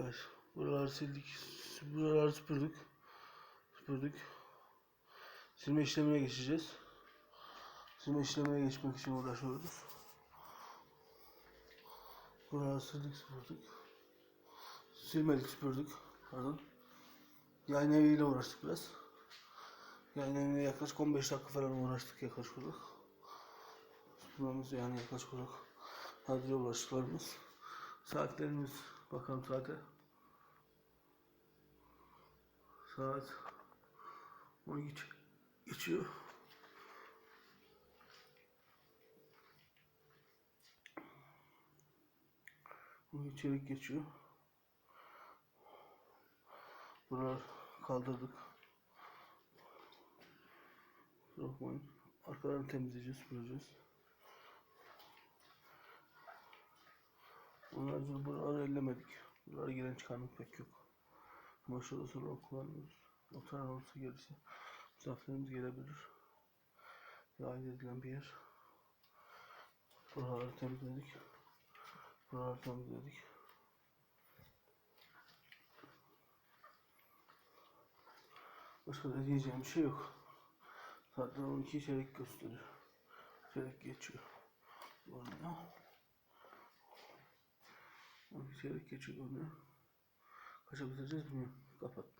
Evet. Buraları sildik. Buraları süpürdük. Süpürdük. Silme işlemine geçeceğiz. Silme işlemine geçmek için uğraşıyoruz. Buraları sildik süpürdük. Silmedik süpürdük. Pardon. Yayın eviyle uğraştık biraz. Yayın evine yaklaşık 15 dakika falan uğraştık yaklaşık olarak. Süpürmemiz yani yaklaşık olarak hadi uğraştıklarımız. Saatlerimiz bakalım saate. Saat 12 geçiyor. Bu içerik geçiyor. Buralar kaldırdık. Bakmayın. Arkalarını temizleyeceğiz, süpüreceğiz. Sonra buraları ellemedik. Buralara giren çıkanlık pek yok. Ama şurada sonra kullanıyoruz. O olursa gelirse misafirlerimiz gelebilir. Dahil edilen bir yer. Buraları temizledik. Buraları temizledik. Başka da diyeceğim bir şey yok. Zaten 12 çeyrek gösteriyor. Çeyrek geçiyor. Görünüyor. Geçecek onu. Kaçabiliriz mi? Kapat.